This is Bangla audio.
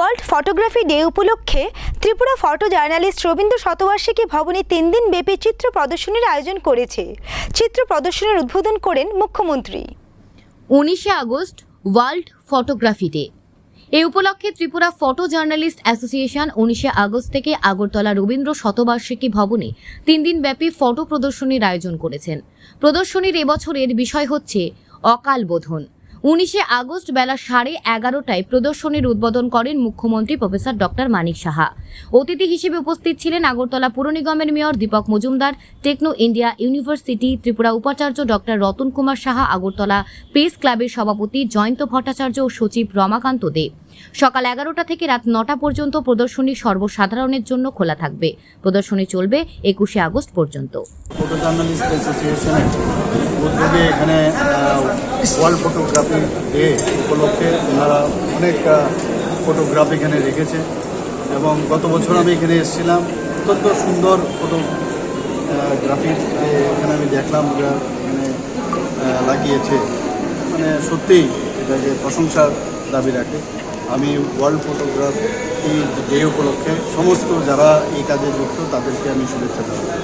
ওয়ার্ল্ড ফটোগ্রাফি ডে উপলক্ষে ত্রিপুরা ফটো জার্নালিস্ট রবীন্দ্র শতবার্ষিকী ভবনে তিন দিন ব্যাপী চিত্র প্রদর্শনীর আয়োজন করেছে। চিত্র প্রদর্শনীর উদ্বোধন করেন মুখ্যমন্ত্রী। উনিশে আগস্ট, ওয়ার্ল্ড ফটোগ্রাফি ডে। এ উপলক্ষে ত্রিপুরা ফটো জার্নালিস্ট অ্যাসোসিয়েশন উনিশে আগস্ট থেকে আগরতলা রবীন্দ্র শতবার্ষিকী ভবনে তিন দিন ব্যাপী ফটো প্রদর্শনীর আয়োজন করেছেন। প্রদর্শনীর এবছরের বিষয় হচ্ছে অকাল বোধন। উনিশে আগস্ট বেলা সাড়ে এগারোটায় প্রদর্শনীর উদ্বোধন করেন মুখ্যমন্ত্রী প্রফেসর ডক্টর মানিক সাহা। অতিথি হিসেবে উপস্থিত ছিলেন আগরতলা পুর নিগমের mayor Dipak Majumdar, techno India university Tripura উপাচার্য ডক্টর রতন কুমার সাহা, আগরতলা প্রেস ক্লাবের সভাপতি জয়ন্ত ভট্টাচার্য ও সচিব রমাকান্ত দে। সকাল এগারোটা থেকে রাত নটা পর্যন্ত প্রদর্শনী সর্বসাধারণের জন্য খোলা থাকবে। প্রদর্শনী চলবে একুশে আগস্ট পর্যন্ত। এখানে ফটোগ্রাফি ফটোগ্রাফি এখানে রেখেছে এবং গত বছর আমি এখানে এসেছিলাম। অত্যন্ত সুন্দর ফটোগ্রাফি এখানে আমি দেখলাম এখানে লাগিয়েছে। মানে সত্যিই এটাকে প্রশংসার দাবি রাখে। আমি ওয়ার্ল্ড ফটোগ্রাফি ডে উপলক্ষে সমস্ত যারা এই কাজে যুক্ত তাদেরকে আমি শুভেচ্ছা জানাই।